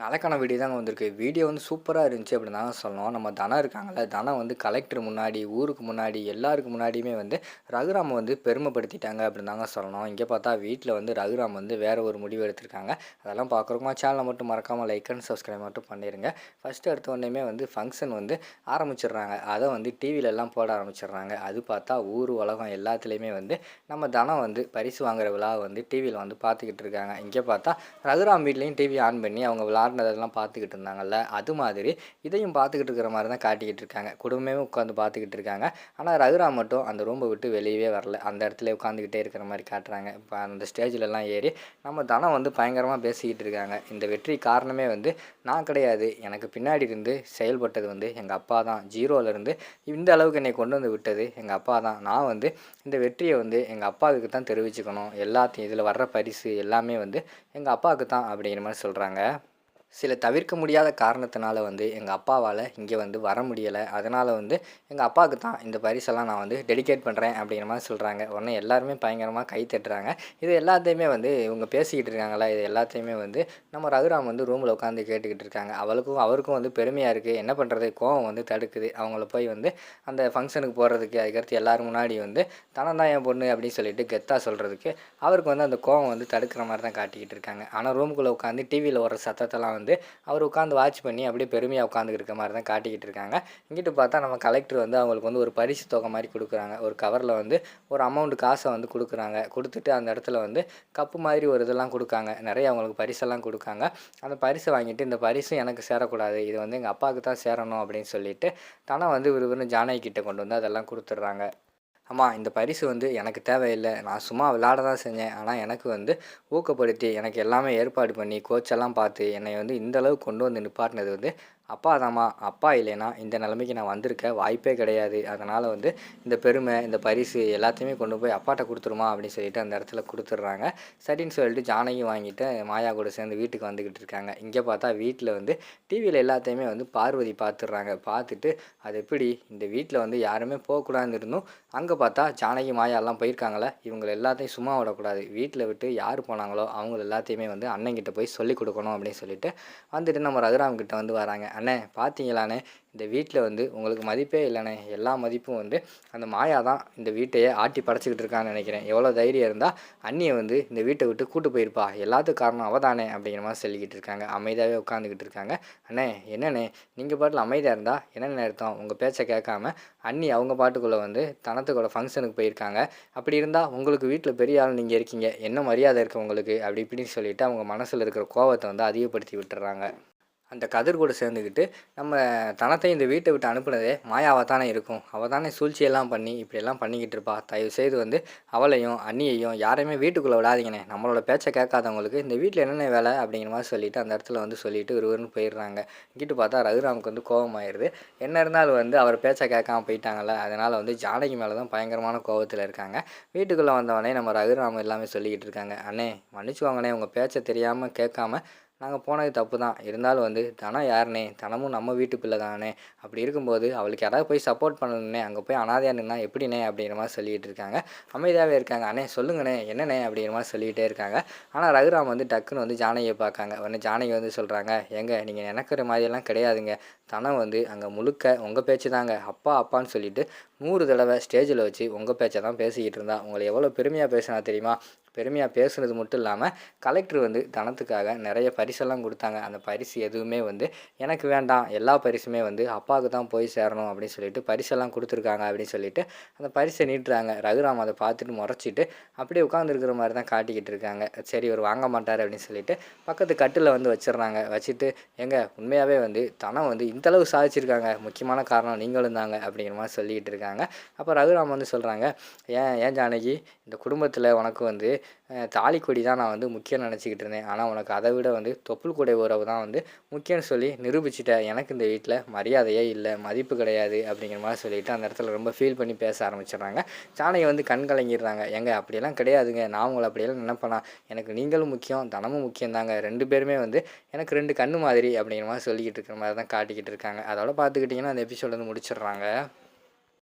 நாளைக்கான வீடியோ தாங்க வந்திருக்கு. வீடியோ வந்து சூப்பராக இருந்துச்சு அப்படின்னு தாங்க சொல்லணும். நம்ம தனம் இருக்காங்கல்ல தனம் வந்து கலெக்டர் முன்னாடி ஊருக்கு முன்னாடி எல்லாருக்கு முன்னாடியுமே வந்து ரகுராம் வந்து பெருமைப்படுத்திட்டாங்க அப்படின்னு தாங்க சொல்லணும். இங்கே பார்த்தா வீட்டில் வந்து ரகுராம் வந்து வேறு ஒரு முடிவு எடுத்திருக்காங்க. அதெல்லாம் பார்க்குறோமா சேனலை மட்டும் மறக்காமல் லைக் அண்ட் சப்ஸ்கிரைப் மட்டும் பண்ணிடுங்க ஃபஸ்ட்டு எடுத்த உடனேமே வந்து ஃபங்க்ஷன் வந்து ஆரம்பிச்சிடுறாங்க. அதை வந்து டிவியிலலாம் போட ஆரம்பிச்சிடுறாங்க. அது பார்த்தா ஊர் உலகம் எல்லாத்துலேயுமே வந்து நம்ம தனம் வந்து பரிசு வாங்குற விழா வந்து டிவியில் வந்து பார்த்துக்கிட்டு இருக்காங்க. இங்கே பார்த்தா ரகுராம் வீட்லேயும் டிவி ஆன் பண்ணி அவங்க விழா விளாட்னதெல்லாம் பார்த்துக்கிட்டு இருந்தாங்கல்ல அது மாதிரி இதையும் பார்த்துக்கிட்டு இருக்கிற மாதிரி தான் காட்டிக்கிட்டு இருக்காங்க. குடும்பமே உட்காந்து பார்த்துக்கிட்டு இருக்காங்க. ஆனால் ரகுராம் மட்டும் அந்த ரூம்பை விட்டு வெளியவே வரல. அந்த இடத்துல உட்காந்துக்கிட்டே இருக்கிற மாதிரி காட்டுறாங்க. இப்போ அந்த ஸ்டேஜிலலாம் ஏறி நம்ம தனம் வந்து பயங்கரமாக பேசிக்கிட்டு இருக்காங்க. இந்த வெற்றி காரணமே வந்து நான் கிடையாது. எனக்கு பின்னாடி இருந்து செயல்பட்டது வந்து எங்கள் அப்பா தான். ஜீரோவிலேருந்து இந்த அளவுக்கு என்னை கொண்டு வந்து விட்டது எங்கள் அப்பா தான். நான் வந்து இந்த வெற்றியை வந்து எங்கள் அப்பாவுக்கு தான் தெரிவிச்சுக்கணும். எல்லாத்தையும் இதில் வர்ற பரிசு எல்லாமே வந்து எங்கள் அப்பாவுக்கு தான் அப்படிங்கிற மாதிரி சொல்கிறாங்க சில தவிர்க்க முடியாத காரணத்தினால வந்து எங்கள் அப்பாவால் இங்கே வந்து வர முடியலை. அதனால் வந்து எங்கள் அப்பாவுக்கு தான் இந்த பரிசெல்லாம் நான் வந்து டெடிகேட் பண்ணுறேன் அப்படிங்கிற மாதிரி சொல்கிறாங்க உடனே எல்லாருமே பயங்கரமாக கை தட்டுறாங்க. இது எல்லாத்தையுமே வந்து இவங்க பேசிக்கிட்டு இருக்காங்களா இது எல்லாத்தையுமே வந்து நம்ம ரகுராம் வந்து ரூமில் உட்காந்து கேட்டுக்கிட்டு இருக்காங்க. அவளுக்கும் அவருக்கும் வந்து பெருமையாக இருக்குது என்ன பண்ணுறது கோவம் வந்து தடுக்குது. அவங்கள போய் வந்து அந்த ஃபங்க்ஷனுக்கு போகிறதுக்கு அதுக்கடுத்து எல்லோரும் முன்னாடி வந்து தனம் தான் என் பொண்ணு அப்படின்னு சொல்லிட்டு கெத்தாக சொல்கிறதுக்கு அவருக்கு வந்து அந்த கோவம் வந்து தடுக்கிற மாதிரி தான் காட்டிக்கிட்டு இருக்காங்க. ஆனால் ரூமுக்குள்ளே உட்காந்து டிவியில் வர சத்தத்தெல்லாம் வந்து வந்து அவர் உட்காந்து வாட்ச் பண்ணி அப்படியே பெருமையாக உட்காந்துக்கிட்டு இருக்க மாதிரி தான் காட்டிக்கிட்டு இருக்காங்க. இங்கிட்டு பார்த்தா நம்ம கலெக்டர் வந்து அவங்களுக்கு வந்து ஒரு பரிசு தொகை மாதிரி கொடுக்குறாங்க. ஒரு கவரில் வந்து ஒரு அமௌண்ட் காசை வந்து கொடுக்குறாங்க. கொடுத்துட்டு அந்த இடத்துல வந்து கப்பு மாதிரி ஒரு இதெல்லாம் கொடுக்காங்க. நிறைய அவங்களுக்கு பரிசெல்லாம் கொடுக்காங்க. அந்த பரிசை வாங்கிட்டு இந்த பரிசு எனக்கு சேரக்கூடாது. இது வந்து எங்கள் அப்பாவுக்கு தான் சேரணும் அப்படின்னு சொல்லிட்டு தானே வந்து விறுவிறுன்னு ஜானகி கிட்ட கொண்டு வந்து அதெல்லாம் கொடுத்துட்றாங்க. அம்மா இந்த பரிசு வந்து எனக்கு தேவையில்லை. நான் சும்மா விளாட தான் செஞ்சேன். ஆனால் எனக்கு வந்து ஊக்கப்படுத்தி எனக்கு எல்லாமே ஏற்பாடு பண்ணி கோச்செல்லாம் பார்த்து என்னை வந்து இந்தளவுக்கு கொண்டு வந்து நிப்பாட்டினது வந்து அப்பா தாம்மா அப்பா இல்லைன்னா இந்த நிலைமைக்கு நான் வந்திருக்க வாய்ப்பே கிடையாது. அதனால் வந்து இந்த பெருமை இந்த பரிசு எல்லாத்தையுமே கொண்டு போய் அப்பாட்ட கொடுத்துருமா அப்படின்னு சொல்லிட்டு அந்த இடத்துல கொடுத்துட்றாங்க. சரின்னு சொல்லிட்டு ஜானகி வாங்கிட்டு மாயா கூட சேர்ந்து வீட்டுக்கு வந்துக்கிட்டு இருக்காங்க. இங்கே பார்த்தா வீட்டில் வந்து டிவியில் எல்லாத்தையுமே வந்து பார்வதி பார்த்துடுறாங்க. பார்த்துட்டு அது எப்படி? இந்த வீட்டில் வந்து யாருமே போகக்கூடாதுன்னு இருந்தும் அங்கே பார்த்தா ஜானகி மாயாலாம் போயிருக்காங்களே இவங்க எல்லாத்தையும் சும்மா விடக்கூடாது. வீட்டில் விட்டு யார் போனாங்களோ அவங்க எல்லாத்தையுமே வந்து அண்ணங்கிட்ட போய் சொல்லிக் கொடுக்கணும் அப்படின்னு சொல்லிட்டு வந்துட்டு நம்ம ரகுராம் கிட்ட வந்து வராங்க. அண்ணே பார்த்தீங்களாண்ணே இந்த வீட்டில் வந்து உங்களுக்கு மதிப்பே இல்லைண்ணே. எல்லா மதிப்பும் வந்து அந்த மாயா தான் இந்த வீட்டையே ஆட்டி படைச்சிக்கிட்டு இருக்கான்னு நினைக்கிறேன். எவ்வளோ தைரியம் இருந்தால் அண்ணியை வந்து இந்த வீட்டை விட்டு கூட்டு போயிருப்பா. எல்லாத்துக்கும் காரணம் அவள் தானே அப்படிங்கிற மாதிரி சொல்லிக்கிட்டு இருக்காங்க. அமைதியாகவே உட்காந்துக்கிட்டு இருக்காங்க. அண்ணே என்னண்ணே? நீங்கள் பாட்டில் அமைதியாக இருந்தால் என்னென்ன அர்த்தம்? உங்கள் பேச்சை கேட்காம அண்ணி அவங்க பாட்டுக்குள்ளே வந்து தனத்துக்கூட ஃபங்க்ஷனுக்கு போயிருக்காங்க. அப்படி இருந்தால் உங்களுக்கு வீட்டில் பெரிய ஆள் நீங்கள் இருக்கீங்க. என்ன மரியாதை இருக்குது உங்களுக்கு? அப்படி இப்படின்னு சொல்லிவிட்டு அவங்க மனசில் இருக்கிற கோவத்தை வந்து அதிகப்படுத்தி விட்டுறாங்க. அந்த கதிர் கூட சேர்ந்துக்கிட்டு நம்ம தனத்தை இந்த வீட்டை விட்டு அனுப்புனதே மாயாவாக தானே இருக்கும். அவள் தானே சூழ்ச்சியெல்லாம் பண்ணி இப்படியெல்லாம் பண்ணிக்கிட்டு இருப்பா. தயவு செய்து வந்து அவளையும் அண்ணியையும் யாரையுமே வீட்டுக்குள்ளே விடாதீங்கண்ணே. நம்மளோட பேச்சை கேட்காதவங்களுக்கு இந்த வீட்டில் என்னென்ன வேலை அப்படிங்கிற மாதிரி சொல்லிவிட்டு அந்த இடத்துல வந்து சொல்லிவிட்டு ஒருவருன்னு போயிடுறாங்க. இங்கிட்டு பார்த்தா ரகுராமுக்கு வந்து கோபமாயிருது. என்ன இருந்தாலும் வந்து அவர் பேச்சை கேட்காம போயிட்டாங்கல்ல அதனால் வந்து ஜானகி மேலே தான் பயங்கரமான கோபத்தில் இருக்காங்க. வீட்டுக்குள்ளே வந்தவொடனே நம்ம ரகுராம் எல்லாமே சொல்லிக்கிட்டு இருக்காங்க. அண்ணே மன்னிச்சுவாங்கண்ணே உங்கள் பேச்சை தெரியாமல் கேட்காம நாங்கள் போனது தப்பு தான் இருந்தாலும் வந்து தனம் யாருனே? தனமும் நம்ம வீட்டு பிள்ளை தானே? அப்படி இருக்கும்போது அவளுக்கு யாராவது போய் சப்போர்ட் பண்ணணுன்னே அங்கே போய் அனாதையாக நின்னா எப்படினே அப்படிங்கிற மாதிரி சொல்லிகிட்டு இருக்காங்க. அமைதியாகவே இருக்காங்க. அண்ணே சொல்லுங்கண்ணே என்னண்ணே? அப்படிங்கிற மாதிரி சொல்லிகிட்டே இருக்காங்க. ஆனால் ரகுராம் வந்து டக்குன்னு வந்து ஜானகியை பார்க்காங்க. உடனே ஜானகி வந்து சொல்கிறாங்க எங்கே நீங்கள் நினைக்கிற மாதிரியெல்லாம் கிடையாதுங்க. தனம் வந்து அங்கே முழுக்க உங்கள் பேச்சு தாங்க. அப்பா அப்பான்னு சொல்லிட்டு நூறு தடவை ஸ்டேஜில் வச்சு உங்கள் பேச்சை தான் பேசிக்கிட்டு இருந்தா. உங்களை எவ்வளோ பெருமையாக பேசினா தெரியுமா? பெருமையாக பேசுனது மட்டும் இல்லாமல் கலெக்டர் வந்து தனத்துக்காக நிறைய பரிசெல்லாம் கொடுத்தாங்க. அந்த பரிசு எதுவுமே வந்து எனக்கு வேண்டாம். எல்லா பரிசுமே வந்து அப்பாவுக்கு தான் போய் சேரணும் அப்படின்னு சொல்லிட்டு பரிசெல்லாம் கொடுத்துருக்காங்க அப்படின்னு சொல்லிட்டு அந்த பரிசை நீட்டுறாங்க. ரகுராம் அதை பார்த்துட்டு முறைச்சிட்டு அப்படியே உட்காந்துருக்கிற மாதிரி தான் காட்டிக்கிட்டு இருக்காங்க. சரி இவர் வாங்க மாட்டார் அப்படின்னு சொல்லிட்டு பக்கத்து கட்டில் வந்து வச்சிடுறாங்க. வச்சுட்டு எங்க உண்மையாகவே வந்து தனம் வந்து இந்தளவு சாதிச்சிருக்காங்க. முக்கியமான காரணம் நீங்களும் தாங்க அப்படிங்கிற மாதிரி சொல்லிக்கிட்டு இருக்காங்க. அப்போ ரகுராம் வந்து சொல்கிறாங்க ஏன் ஏன் ஜானகி இந்த குடும்பத்தில் உனக்கு வந்து தாலி கொடி தான் நான் வந்து முக்கியம் நினச்சிக்கிட்டு இருந்தேன். ஆனால் உனக்கு அதை விட வந்து தொப்புள் கூடை உறவு தான் வந்து முக்கியம்னு சொல்லி நிரூபிச்சிட்டேன் எனக்கு இந்த வீட்டில் மரியாதையே இல்லை மதிப்பு கிடையாது அப்படிங்கிற மாதிரி சொல்லிவிட்டு அந்த இடத்துல ரொம்ப ஃபீல் பண்ணி பேச ஆரம்பிச்சிடுறாங்க. சாணையை வந்து கண் கலங்கிடுறாங்க. எங்க அப்படியெல்லாம் கிடையாதுங்க. நான் உங்களை அப்படியெல்லாம் நினைப்பேனா? எனக்கு நீங்களும் முக்கியம் தனமும் முக்கியம் தாங்க. ரெண்டு பேருமே வந்து எனக்கு ரெண்டு கண்ணு மாதிரி அப்படிங்கிற மாதிரி சொல்லிக்கிட்டு இருக்கிற மாதிரி தான் காட்டிக்கிட்டு இருக்காங்க. அதோட பார்த்துக்கிட்டிங்கன்னா அந்த எபிசோட் வந்து முடிச்சிடுறாங்க.